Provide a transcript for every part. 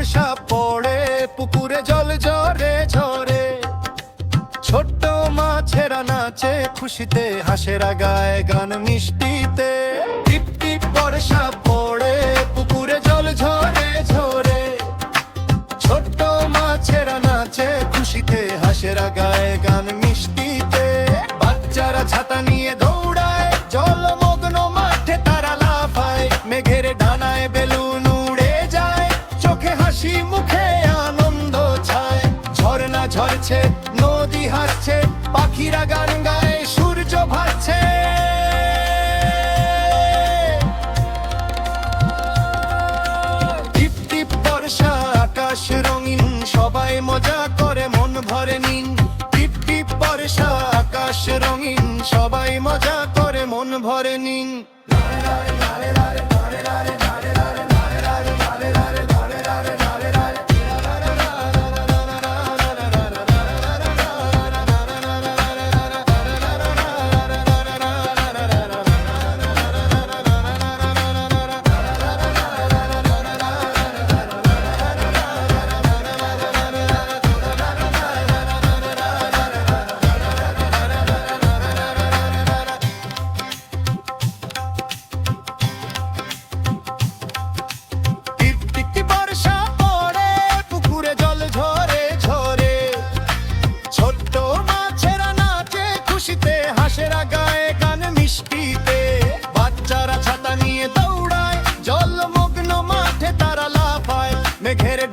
বর্ষা পড়ে, পুকুরে জল ঝরে ঝরে। ছোট্ট মাছেরা নাচে, খুশিতে হাসেরা গায়ে গান মিষ্টিতে। টিপ টিপ বর্ষা ঝরছে, নদী হাসছে পাখিরা গান গায়, সূর্য ভাসছে। টিপ টিপ বর্ষা, আকাশ রঙিন, সবাই মজা করে, মন ভরে নিন। টিপ টিপ বর্ষা, আকাশ রঙিন, সবাই মজা করে, মন ভরে নিন। টিপ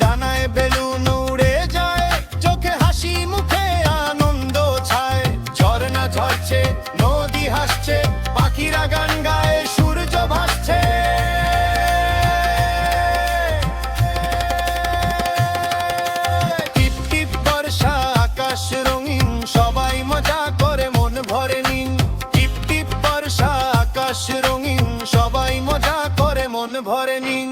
ডানায় বেলুন উড়ে যায়, চোখে হাসি, মুখে আনন্দ ছায়। ঝর্ণা ঝরছে, নদী হাসছে, পাখিরা গান গায়, সূর্য ভাসছে। টিপ টিপ বর্ষা, আকাশ রঙিন, সবাই মজা করে মন ভরে নিন। টিপ টিপ বর্ষা, আকাশ রঙিন, সবাই মজা করে মন ভরে নিন।